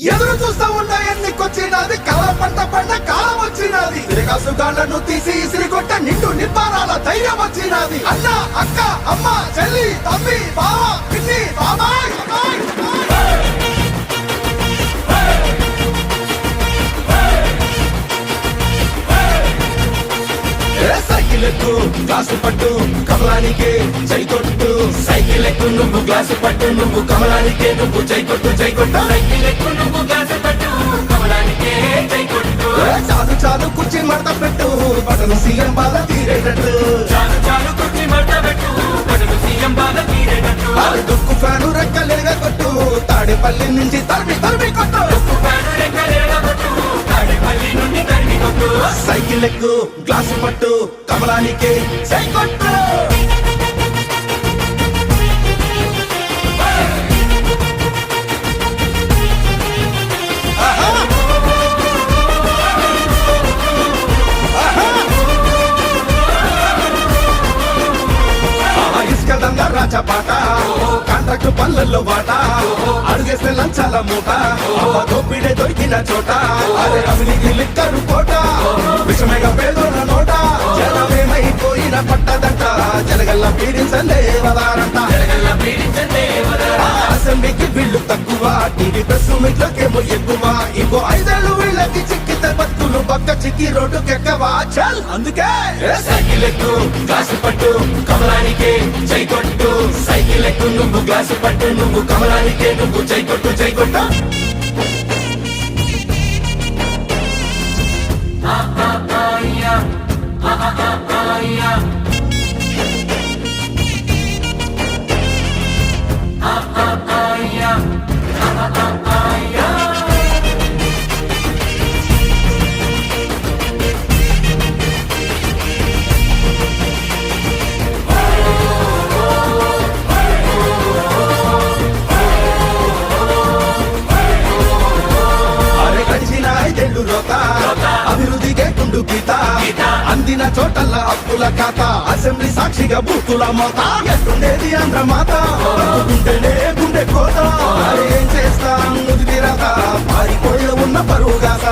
ఎదురు చూస్తా ఉన్న ఎన్నికొచ్చినది? కళ పంట పంట కాలం వచ్చినది. తిరగాసుగాళ్ళను తీసి ఇసిరి కొట్ట నిండు నిప్పారాల ధైర్యం వచ్చినది. అన్న అక్క అమ్మ చెల్లి తమ్మి బావ పిన్ని బాబాయ్ సైకిల్ గ్లాసు పట్టు కమలానికే జై కొట్టు. సైకిల్ ఎక్కు నువ్వు గ్లాసు పట్టు నువ్వు కమలానికే నువ్వు జై కొట్టు జై కొట్టు. సైకిల్ మడత పెట్టు బటన్ సీఎం బాధ తీరేటట్టు. చాలు చాలు కొట్టి మడత పెట్టు బడులు సీఎం బాధ తీరేటట్టు అది దుక్కు ఫ్యాను రెక్కలేగ కొట్టు తాడేపల్లి నుంచి తరిమి తరిమి కొట్టు. దుక్కు ఫ్యాను రెక్కలేగ కొట్టు తాడేపల్లి నుండి తరిమి కొట్టు సైకిల్ ఎక్కు గ్లాసు పట్టు కమలానికి జై కొట్టు కాంట్రాక్ట్ వాట అడుగేస్తే లంచాల మూట. అవ్వ దోపిడే దొరికిన చోట. అదే అవినీతి లిక్కరు కోట విషమేగ పేదోళ్ళ నోట. జనమేమైపోయిన పట్టదంట. జనగల్ల పీడించండి వదారంట జరగల్ల పీడించండి వదారంట అసెంబ్లీకి వీళ్ళు తక్కువ. టీవీ ప్రెస్ మీట్లకేమో ఎక్కువ. ఇంకో ఐదేళ్ళు వీళ్ళకి చిక్కితే బతుకులు పక్క చిక్కి రోడ్డు కెక్కవా చల్! అందుకే సైకిల్ ఎక్కు గ్లాసు పట్టు కమలానికే జై కొట్టు. సైకిల్ ఎక్కు నువ్వు గ్లాసు పట్టు నువ్వు కమలానికే నువ్వు జై కొట్టు జై కొట్టు. బూతుల మోత. ఎట్టుండేది ఆంధ్ర మాత బతుకుంటేనే గుండె కోత. అరే ఏం చేస్తాం ముదిరి రాత? పారిపోయే ఉన్న పరువు కథ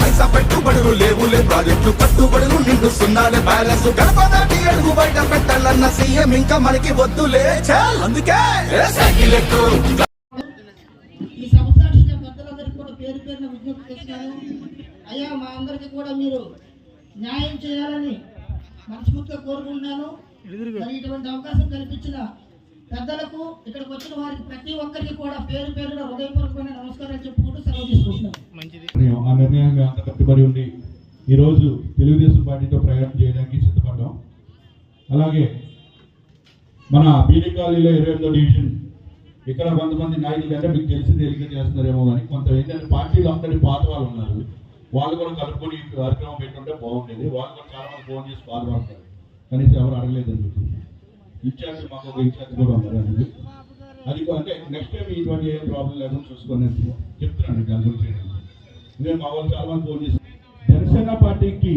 పైసా పెట్టుబడులు లేవులే ప్రాజెక్టులు కట్టుబడులు నిండు సున్నాలే బ్యాలెన్స్ గడప దాటి అడుగు బయట పెట్టాలన్న సీఎం ఇంకా మనకి వద్దులే చాల్ అందుకే ఏ సైకిల్ ఎక్కు ఈ సంస్థాక్షిక పెద్దలందరికీ కూడా పేరు పేరున విజ్ఞప్తి చేస్తున్నాను. అయ్యా మా అందరికీ కూడా మీరు న్యాయం చేయాలని మనస్ఫూర్తిగా కోరుకుంటున్నాను. మరి ఇటువంటి అవకాశం కల్పించిన పెద్దలకు ఇక్కడికి వచ్చిన వారికి ప్రతి ఒక్కరికి కూడా పేరు పేరున హృదయపూర్వకమైన నమస్కారాలు చెప్పుకుంటూ సెలవు తీసుకుంటున్నాను. ఆ నిర్ణయం మేము అంత కట్టుబడి ఉండి ఈరోజు తెలుగుదేశం పార్టీతో ప్రయాణం చేయడానికి సిద్ధపడ్డాం. అలాగే మన బీడీ కాలనీలో ఇరవై ఎనిమిదో డివిజన్ ఇక్కడ కొంతమంది నాయకులు అంటే మీకు తెలిసి తేలిక చేస్తున్నారేమో కానీ కొంత ఏంటంటే పార్టీలో అందరి పాత వాళ్ళు ఉన్నారు. వాళ్ళు కూడా కలుపుకొని ఈ కార్యక్రమం పెట్టుంటే బాగుండేది. వాళ్ళు కూడా చాలా మంది ఫోన్ చేసి బాధపడతారు కనీసం ఎవరు అడగలేదని చెప్పి ఇన్ఛార్జ్ మాకు ఒక ఇన్ఛార్జ్ కూడా ఉన్నారు అది అంటే నెక్స్ట్ టైం ఇటువంటి ఏం ప్రాబ్లం లేకుండా చూసుకొని చెప్తున్నాను దాని గురించి నేను మా వాళ్ళు చాలా మంది ఫోన్ చేసి జనసేన పార్టీకి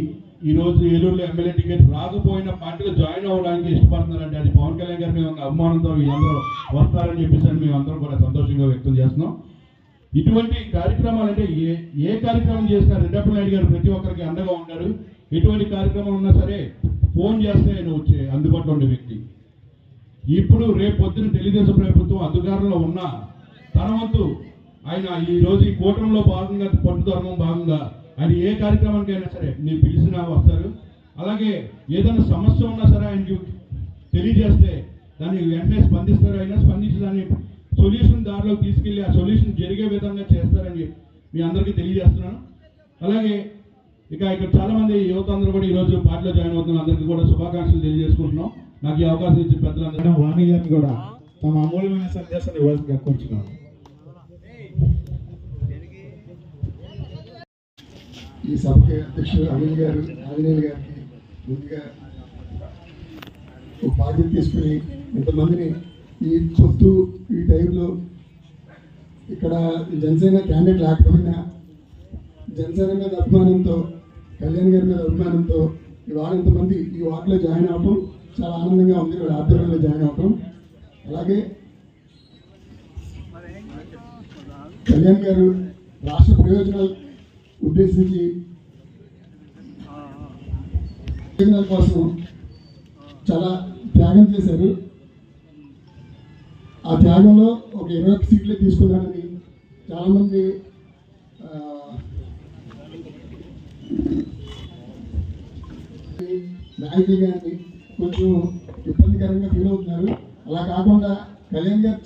ఈరోజు ఏలూరులో ఎమ్మెల్యే టికెట్ రాకపోయిన పార్టీలో జాయిన్ అవ్వడానికి ఇష్టపడుతున్నారంటే అది పవన్ కళ్యాణ్ గారి మేము అభిమానంతో వీళ్ళందరూ వస్తారని చెప్పేసి మేము అందరం కూడా సంతోషంగా వ్యక్తం చేస్తున్నాం. ఇటువంటి కార్యక్రమాలు అంటే ఏ ఏ కార్యక్రమం చేసినా రెడ్డప్ప నాయుడు గారు ప్రతి ఒక్కరికి అండగా ఉంటారు. ఎటువంటి కార్యక్రమం ఉన్నా సరే ఫోన్ చేస్తే ఆయన వచ్చే అందుబాటులో ఉండే వ్యక్తి. ఇప్పుడు రేపు పొద్దున తెలుగుదేశం ప్రభుత్వం అధికారంలో ఉన్న తన వంతు ఆయన ఈ రోజు ఈ కూటమిలో భాగంగా పట్టుదర్మం భాగంగా ఆయన ఏ కార్యక్రమానికైనా సరే నేను పిలిచినా వస్తారు. అలాగే ఏదైనా సమస్య ఉన్నా సరే ఆయనకి తెలియజేస్తే దాన్ని వెంటనే స్పందిస్తారు. అయినా స్పందించి దాన్ని సొల్యూషన్ దారిలోకి తీసుకెళ్ళి ఆ సొల్యూషన్ జరిగే విధంగా చేస్తారని మీ అందరికీ తెలియజేస్తున్నాను. అలాగే ఇక ఇక్కడ చాలా మంది యువత అందరూ కూడా ఈ రోజు పార్టీలో జాయిన్ అవుతున్న అందరికీ కూడా శుభాకాంక్షలు తెలియజేసుకుంటున్నాం. నాకు ఈ అవకాశం ఇచ్చిన పెద్దలందరూ వాణి గారిని కూడా తమ అమూల్యమైన సందేశాన్ని ఇవ్వాల్సిందిగా కోరుచున్నాను. ఈ సభకి అధ్యక్షుడు అనిల్ గారు ఆంజనేయులు గారికి ముందుగా ఒక బాధ్యత తీసుకుని ఇంతమందిని ఈ పొద్దు ఈ టైంలో ఇక్కడ జనసేన క్యాండిడేట్ లేకపోయినా జనసేన మీద అభిమానంతో కళ్యాణ్ గారి మీద అభిమానంతో ఇవాళ ఇంతమంది ఈ వార్డులో జాయిన్ అవ్వటం చాలా ఆనందంగా ఉంది. ఇక్కడ ఆధ్వర్యంలో జాయిన్ అవ్వటం అలాగే కళ్యాణ్ గారు రాష్ట్ర ప్రయోజనాలు ఉద్దేశించి ప్రయోజనాల కోసం చాలా త్యాగం చేశారు. ఆ త్యాగంలో ఒక ఇరవై ఒక్క సీట్లే తీసుకున్నారని చాలామంది నాయకులు కానీ కొంచెం ఇబ్బందికరంగా ఫీల్ అవుతున్నారు. అలా కాకుండా కళ్యాణ్ గారు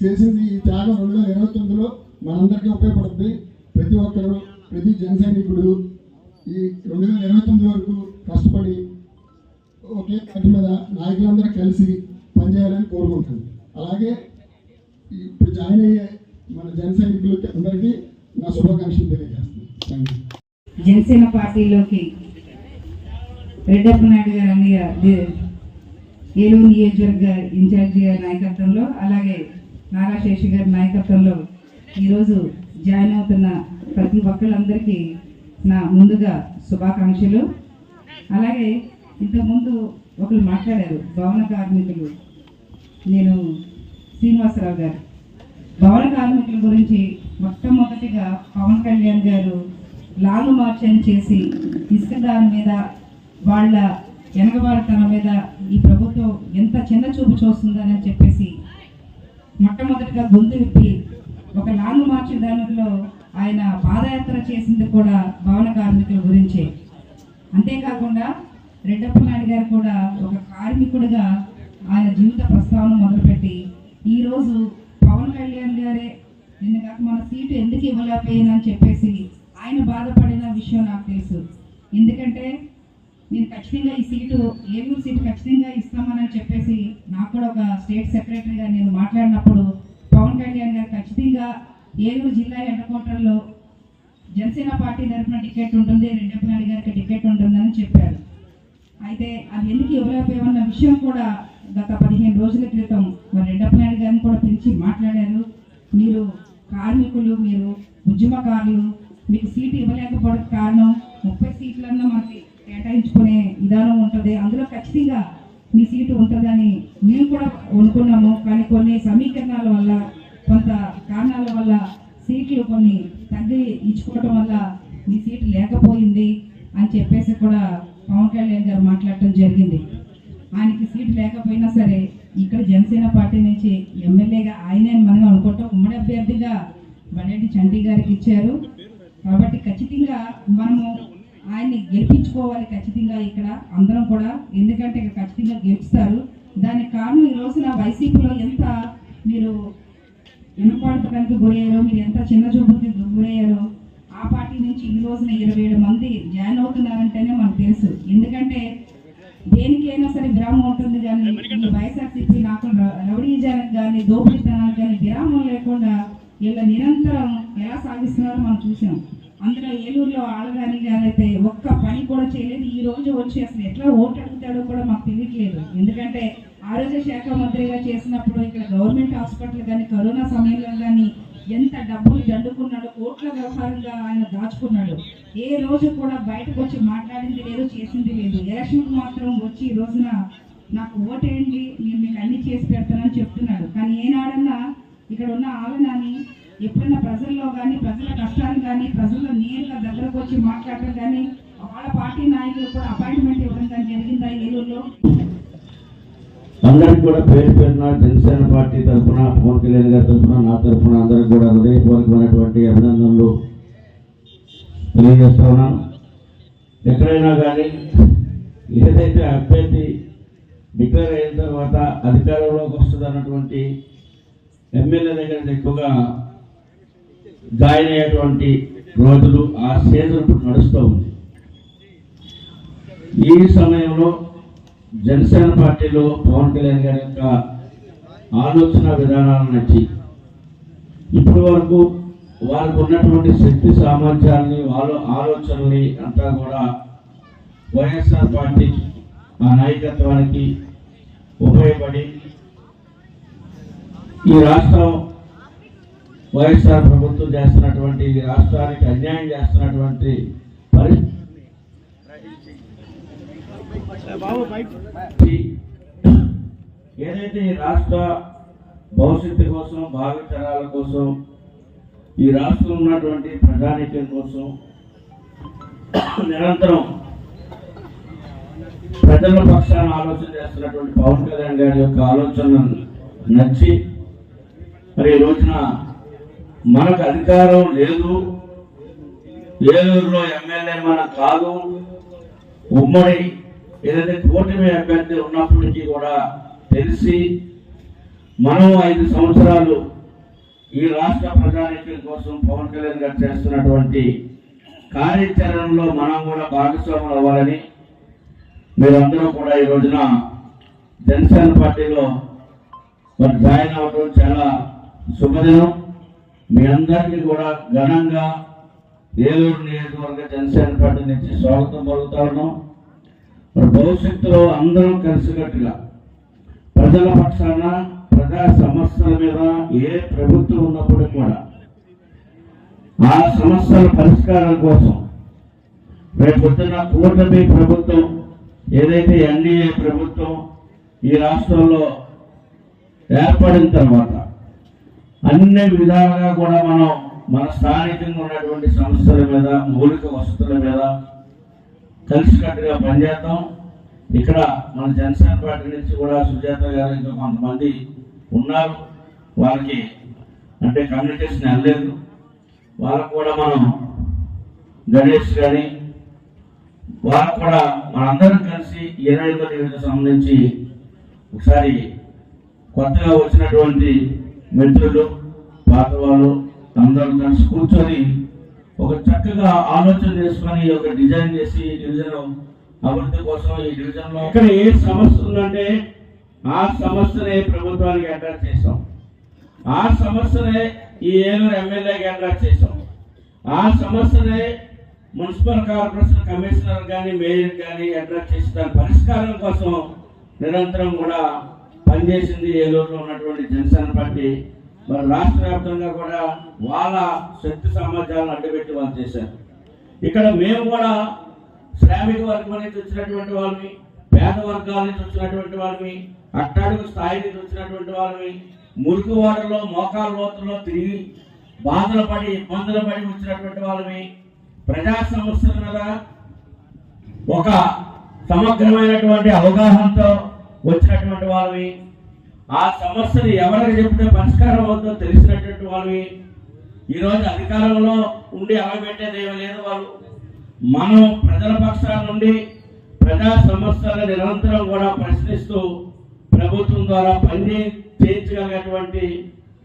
చేసింది ఈ త్యాగం రెండు వేల ఇరవై తొమ్మిదిలో మనందరికీ ఉపయోగపడుతుంది. ప్రతి ఒక్కరు ప్రతి జన సైనికుడు ఈ రెండు వేల ఇరవై తొమ్మిది వరకు కష్టపడి ఒకే కట్టి మీద నాయకులందరూ కలిసి పనిచేయాలని కోరుకుంటుంది అలాగే ఇప్పుడు జాయిన్ అయ్యే మన జన సైనికులకి అందరికీ నా శుభాకాంక్షలు తెలియజేస్తున్నాను. జనసేన పార్టీలోకి రెడ్డప్ప నాయుడు గారు అన్నయ్య ఏలూరు నియోజకవర్గ ఇన్ఛార్జి గారి నాయకత్వంలో అలాగే నారా శేషి గారి నాయకత్వంలో ఈరోజు జాయిన్ అవుతున్న ప్రతి ఒక్కళ్ళందరికీ నా ముందుగా శుభాకాంక్షలు. అలాగే ఇంతకుముందు ఒకరు మాట్లాడారు భవన కార్మికులు. నేను శ్రీనివాసరావు గారు. భవన కార్మికుల గురించి మొట్టమొదటిగా పవన్ కళ్యాణ్ గారు లాంగ్ మార్చ్ చేసి ఇసుక దాని మీద వాళ్ళ వెనకబాటుతనం మీద ఈ ప్రభుత్వం ఎంత చిన్న చూపు చూస్తుందని చెప్పేసి మొట్టమొదటిగా గొంతు విప్పి ఒక లాంగ్ మార్చ్ దానిలో ఆయన పాదయాత్ర చేసింది కూడా భవన కార్మికుల గురించే. అంతేకాకుండా రెడ్డప్ప నాయుడు గారు కూడా ఒక కార్మికుడిగా ఆయన జీవిత ప్రస్తావన మొదలుపెట్టి ఈరోజు పవన్ కళ్యాణ్ గారే నిన్న కాక మన సీటు ఎందుకు ఇవ్వలేకపోయానని చెప్పేసి ఆయన బాధపడిన విషయం నాకు తెలుసు. ఎందుకంటే నేను ఖచ్చితంగా ఈ సీటు ఏలూరు సీటు ఖచ్చితంగా ఇస్తామని చెప్పేసి నాకు కూడా ఒక స్టేట్ సెక్రటరీగా నేను మాట్లాడినప్పుడు పవన్ కళ్యాణ్ గారు ఖచ్చితంగా ఏలూరు జిల్లా హెడ్ జనసేన పార్టీ తరఫున టికెట్ ఉంటుంది రెడ్డప్ప నాయుడు గారికి టికెట్ ఉంటుందని చెప్పారు. అయితే అది ఎందుకు ఇవ్వలేకపోయామన్న విషయం కూడా గత పదిహేను రోజుల క్రితం మరి రెడ్డప్ప గారిని కూడా పిలిచి మాట్లాడారు. మీరు కార్మికులు మీరు ఉద్యమకారులు మీకు సీటు ఇవ్వలేకపోవడం కారణం ముప్పై సీట్లన్నా మనకి కేటాయించుకునే విధానం ఉంటుంది. అందులో ఖచ్చితంగా మీ సీటు ఉంటుందని మేము కూడా అనుకున్నాము. కానీ కొన్ని సమీకరణాల వల్ల కొంత కారణాల వల్ల సీట్లు కొన్ని తగ్గి ఇచ్చుకోవటం వల్ల మీ సీటు లేకపోయింది అని చెప్పేసి కూడా పవన్ కళ్యాణ్ గారు మాట్లాడటం జరిగింది. ఆయనకి సీట్ లేకపోయినా సరే ఇక్కడ జనసేన పార్టీ నుంచి ఎమ్మెల్యేగా ఆయనే మనం అనుకుంటాం. ఉమ్మడి అభ్యర్థిగా బండెడ్డి చండీ గారికి ఇచ్చారు. కాబట్టి ఖచ్చితంగా మనము ఆయన్ని గెలిపించుకోవాలి ఖచ్చితంగా ఇక్కడ అందరం కూడా. ఎందుకంటే ఇక్కడ ఖచ్చితంగా గెలుస్తారు. దానికి కారణం ఈ రోజున వైసీపీలో ఎంత మీరు వెనుపాడుతడానికి గురయ్యారో మీరు ఎంత చిన్న చూపుకి గురయ్యారో ఆ పార్టీ నుంచి ఈ రోజున ఇరవై ఏడు మంది జాయిన్ అవుతున్నారంటేనే మనకు తెలుసు. ఎందుకంటే దేనికైనా సరే విరామం ఉంటుంది కానీ వైఎస్ఆర్సీపీ నాకు రౌడీజానికి కానీ దోపిడీతనానికి కానీ విరామం లేకుండా వీళ్ళ నిరంతరం ఎలా సాగిస్తున్నారో మనం చూసాం అందులో ఏలూరులో ఆడగాని అయితే ఒక్క పని కూడా చేయలేదు. ఈ రోజు వచ్చి అసలు ఎట్లా ఓటు అడుగుతాడో కూడా మాకు తెలియట్లేదు. ఎందుకంటే ఆరోగ్య శాఖ మంత్రిగా చేసినప్పుడు ఇక్కడ గవర్నమెంట్ హాస్పిటల్ కానీ కరోనా సమయంలో కానీ ఎంత డబ్బులు దండుకున్నాడు కోట్ల వ్యవహారంగా ఆయన దాచుకున్నాడు. ఏ రోజు కూడా బయటకు వచ్చి మాట్లాడింది లేదు చేసింది లేదు. ఎలక్షన్కి మాత్రం వచ్చి ఈ రోజున నాకు ఓటేయండి నేను మీకు అన్ని చేసి పెడతానని చెప్తున్నాడు. కానీ ఏనాడన్నా ఇక్కడ ఉన్న ఆలనాన్ని ఎప్పుడైనా ప్రజల్లో కానీ ప్రజల కష్టాలు కానీ ప్రజల్లో నేరుగా దగ్గరకు వచ్చి మాట్లాడటం కానీ వాళ్ళ పార్టీ నాయకులు కూడా అపాయింట్మెంట్ ఇవ్వడం కానీ జరిగిందా ఏలూరులో? అందరికి కూడా పేరు పేరున జనసేన పార్టీ తరఫున పవన్ కళ్యాణ్ గారి తరఫున నా తరఫున అందరికి కూడా హృదయపూర్వకమైనటువంటి అభినందనలు తెలియజేస్తా ఉన్నాను. ఎక్కడైనా కానీ ఏదైతే అభ్యర్థి డిక్లేర్ అయిన తర్వాత అధికారంలోకి వస్తుంది అన్నటువంటి ఎమ్మెల్యే దగ్గర ఎక్కువగా జాయిన్ అయ్యేటువంటి రోజులు ఆ సీజన్ ఇప్పుడు నడుస్తూ ఉంది. ఈ సమయంలో జనసేన పార్టీలో పవన్ కళ్యాణ్ గారి యొక్క ఆలోచన విధానాలను నచ్చి ఇప్పటి వరకు వాళ్ళకు ఉన్నటువంటి శక్తి సామర్థ్యాన్ని వాళ్ళ ఆలోచనల్ని అంతా కూడా వైఎస్ఆర్ పార్టీ ఆ నాయకత్వానికి ఉపయోగపడి ఈ రాష్ట్రం వైఎస్ఆర్ ప్రభుత్వం చేస్తున్నటువంటి ఈ రాష్ట్రానికి అన్యాయం చేస్తున్నటువంటి పరిస్థితి ఏదైతే ఈ రాష్ట్ర భవిష్యత్తు కోసం భావి తరాల కోసం ఈ రాష్ట్రంలో ఉన్నటువంటి ప్రజానీకం కోసం నిరంతరం ప్రజల పక్షాన ఆలోచన చేస్తున్నటువంటి పవన్ కళ్యాణ్ గారి యొక్క ఆలోచనలను నచ్చి మరి ఈ రోజున మనకు అధికారం లేదు ఏలూరులో ఎమ్మెల్యే మనం కాదు ఉమ్మడి ఏదైతే కూటమి అభ్యర్థి ఉన్నప్పటికీ కూడా తెలిసి మనం ఐదు సంవత్సరాలు ఈ రాష్ట్ర ప్రజానీకం కోసం పవన్ కళ్యాణ్ గారు చేస్తున్నటువంటి కార్యాచరణలో మనం కూడా భాగస్వాములు అవ్వాలని మీరందరూ కూడా ఈ రోజున జనసేన పార్టీలో మరి జాయిన్ అవ్వడం చాలా శుభదినం. మీ అందరికీ కూడా ఘనంగా ఏలూరు నియోజకవర్గ జనసేన పార్టీ నుంచి స్వాగతం పలుకుతా ఉన్నాం. మరి భవిష్యత్తులో అందరం కలిసికట్టుగా ప్రజల పక్షాన ప్రజా సమస్యల మీద ఏ ప్రభుత్వం ఉన్నప్పుడు కూడా ఆ సమస్యల పరిష్కారం కోసం రేపు పొద్దున కూటమి ప్రభుత్వం ఏదైతే ఎన్డీఏ ప్రభుత్వం ఈ రాష్ట్రంలో ఏర్పడిన తర్వాత అన్ని విధాలుగా కూడా మనం మన స్థానికంగా ఉన్నటువంటి సమస్యల మీద మౌలిక వసతుల మీద కలిసికట్టుగా పనిచేద్దాం. ఇక్కడ మన జనసేన పార్టీ నుంచి కూడా సుజాత గారు ఇంకా కొంతమంది ఉన్నారు. వారికి అంటే కమ్యూనికేషన్ వెళ్ళలేదు. వాళ్ళకు కూడా మనం గణేష్ కానీ వాళ్ళకు కూడా మనందరం కలిసి ఇరవై ఐదో సంబంధించి ఒకసారి కొత్తగా వచ్చినటువంటి మిత్రులు పాత వాళ్ళు అందరూ కలిసి కూర్చొని ఒక చక్కగా ఆలోచన చేసుకొని ఒక డిజైన్ చేసి డివిజన్ అభివృద్ధి కోసం ఈ డివిజన్లో ఇక్కడ ఏ సమస్య ఉందంటే ఆ సమస్యనే ప్రభుత్వానికి అటాచ్ చేసాం ఆ సమస్యనే ఈ ఏలూరు ఎమ్మెల్యేకి అటాచ్ చేసాం ఆ సమస్యనే మున్సిపల్ కార్పొరేషన్ కమిషనర్ కానీ మేయర్ కానీ అడ్రస్ చేసి దాని పరిష్కారం కోసం నిరంతరం కూడా పనిచేసింది ఏలూరులో ఉన్నటువంటి జనసేన పార్టీ. మరి రాష్ట్ర వ్యాప్తంగా కూడా వాళ్ళ శక్తి సామర్థ్యాలను అడ్డుపెట్టి వాళ్ళు చేశారు. ఇక్కడ మేము కూడా శ్రామిక వర్గం నుంచి వచ్చినటువంటి వాళ్ళని పేద వర్గాల నుంచి వచ్చినటువంటి వాళ్ళని అట్టాడుగు స్థాయి నుంచి వచ్చినటువంటి వాళ్ళని మురుగు వాడలో మోకాల లోతుల్లో తిరిగి బాధలు పడి ఇబ్బందులు పడి వచ్చినటువంటి వాళ్ళని ప్రజా సమస్యల మీద ఒక సమగ్రమైనటువంటి అవగాహనతో వచ్చినటువంటి వాళ్ళవి ఆ సమస్యను ఎవరికి చెప్తే పరిష్కారం అవుతుందో తెలిసినటువంటి వాళ్ళవి. ఈరోజు అధికారంలో ఉండి అలబెట్టేది ఏమీ లేదు వాళ్ళు. మనం ప్రజల పక్షాల నుండి ప్రజా సమస్యలను నిరంతరం కూడా ప్రశ్నిస్తూ ప్రభుత్వం ద్వారా పని చేయించగలిగినటువంటి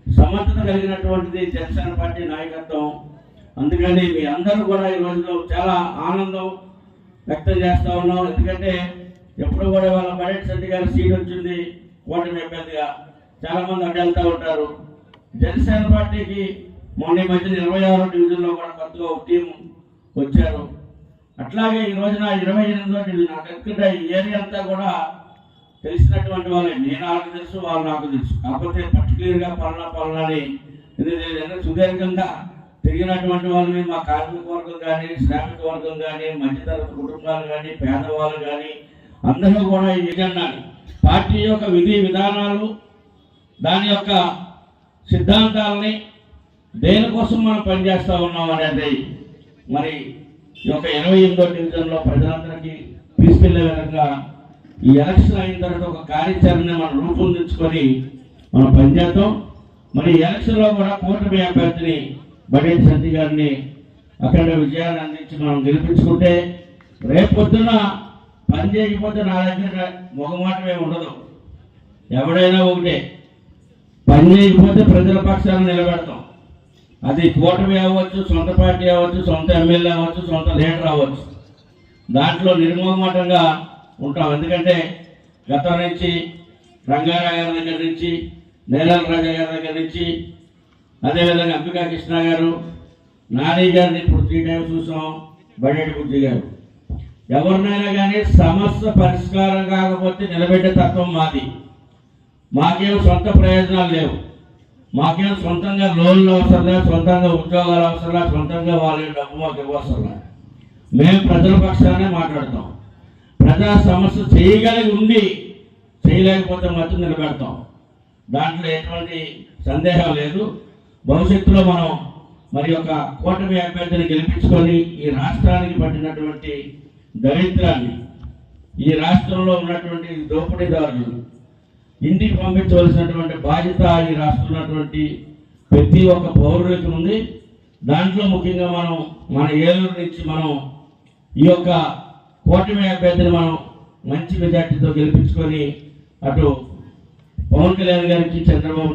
సమర్థత కలిగినటువంటిది జనసేన పార్టీ నాయకత్వం. అందుకని మీ అందరూ కూడా ఈ రోజులో చాలా ఆనందం వ్యక్తం చేస్తూ ఉన్నాం. ఎందుకంటే ఎప్పుడు కూడా వాళ్ళ బడెట్ శెట్టి గారి సీట్ వచ్చింది. కూటమి అభ్యర్థిగా చాలా మంది అడ్డు ఉంటారు. జనసేన పార్టీకి మొన్న ఈ మధ్యన ఇరవై ఆరో డివిజన్లో కూడా కొత్తగా ఒక టీం వచ్చారు. అట్లాగే ఈ రోజున ఇరవై ఎనిమిదో డివిజన్ నాకు ఈ ఏరియా అంతా కూడా తెలిసినటువంటి వాళ్ళే. నేను వాళ్ళకి తెలుసు వాళ్ళు నాకు తెలుసు. కాకపోతే పర్టికులర్గా పలానా పలానా అని సుదీర్ఘంగా తిరిగినటువంటి వాళ్ళని మా కార్మిక వర్గం కానీ శ్రామిక వర్గం కానీ మధ్యతరగతి కుటుంబాలు కానీ పేదవాళ్ళు కానీ అందరూ కూడా ఈ పార్టీ యొక్క విధి విధానాలు దాని యొక్క సిద్ధాంతాలని దేనికోసం మనం పనిచేస్తూ ఉన్నాం అనేది మరి ఈ యొక్క ఇరవై ఎనిమిదో డివిజన్లో ప్రజలందరికీ తీసుకెళ్ళే విధంగా ఈ ఎలక్షన్ అయిన తర్వాత ఒక కార్యాచరణని మనం రూపొందించుకొని మనం పనిచేద్దాం. మరి ఎలక్షన్లో కూడా కూటమి అభ్యర్థిని బడే సత్తి గారిని అక్కడ విజయాన్ని అందించి మనం గెలిపించుకుంటే రేపొద్దున పని చేయకపోతే నా దగ్గర మొగమాటమే ఉండదు. ఎవడైనా ఒకటే. పని చేయకపోతే ప్రజల పక్షాన్ని నిలబెడతాం. అది కూటమి అవ్వచ్చు సొంత పార్టీ అవ్వచ్చు సొంత ఎమ్మెల్యే అవ్వచ్చు సొంత లీడర్ అవ్వచ్చు. దాంట్లో నిర్మోహమాటంగా ఉంటాం. ఎందుకంటే గతం నుంచి రంగారావు గారి దగ్గర నుంచి నేరాల రాజా గారి దగ్గర నుంచి అదేవిధంగా అంబికా కృష్ణ గారు నాని గారిని ఇప్పుడు త్రీ టైమ్స్ చూసాం బడేటి బుద్ధి గారు. ఎవరినైనా కానీ సమస్య పరిష్కారం కాకపోతే నిలబెట్టే తత్వం మాది. మాకేం సొంత ప్రయోజనాలు లేవు. మాకేం సొంతంగా లోన్లు అవసరం సొంతంగా ఉద్యోగాలు అవసరం సొంతంగా వాళ్ళ డబ్బు మాకు ఇవ్వవసరం మేము ప్రజల పక్షానే మాట్లాడతాం. ప్రజా సమస్య చేయగలిగి ఉండి చేయలేకపోతే మాత్రం నిలబెడతాం. దాంట్లో ఎటువంటి సందేహం లేదు. భవిష్యత్తులో మనం మరి ఒక కూటమి అభ్యర్థిని గెలిపించుకొని ఈ రాష్ట్రానికి పట్టినటువంటి దరిద్రాన్ని ఈ రాష్ట్రంలో ఉన్నటువంటి దోపిడీదారులు ఇంటికి పంపించవలసినటువంటి బాధ్యత ఈ రాష్ట్రంలో ఉన్నటువంటి ప్రతి ఒక్క పౌరులకి ఉంది. దాంట్లో ముఖ్యంగా మనం మన ఏలూరు నుంచి మనం ఈ యొక్క కూటమి అభ్యర్థిని మనం మంచి మెజార్టీతో గెలిపించుకొని అటు పవన్ కళ్యాణ్ గారికి చంద్రబాబు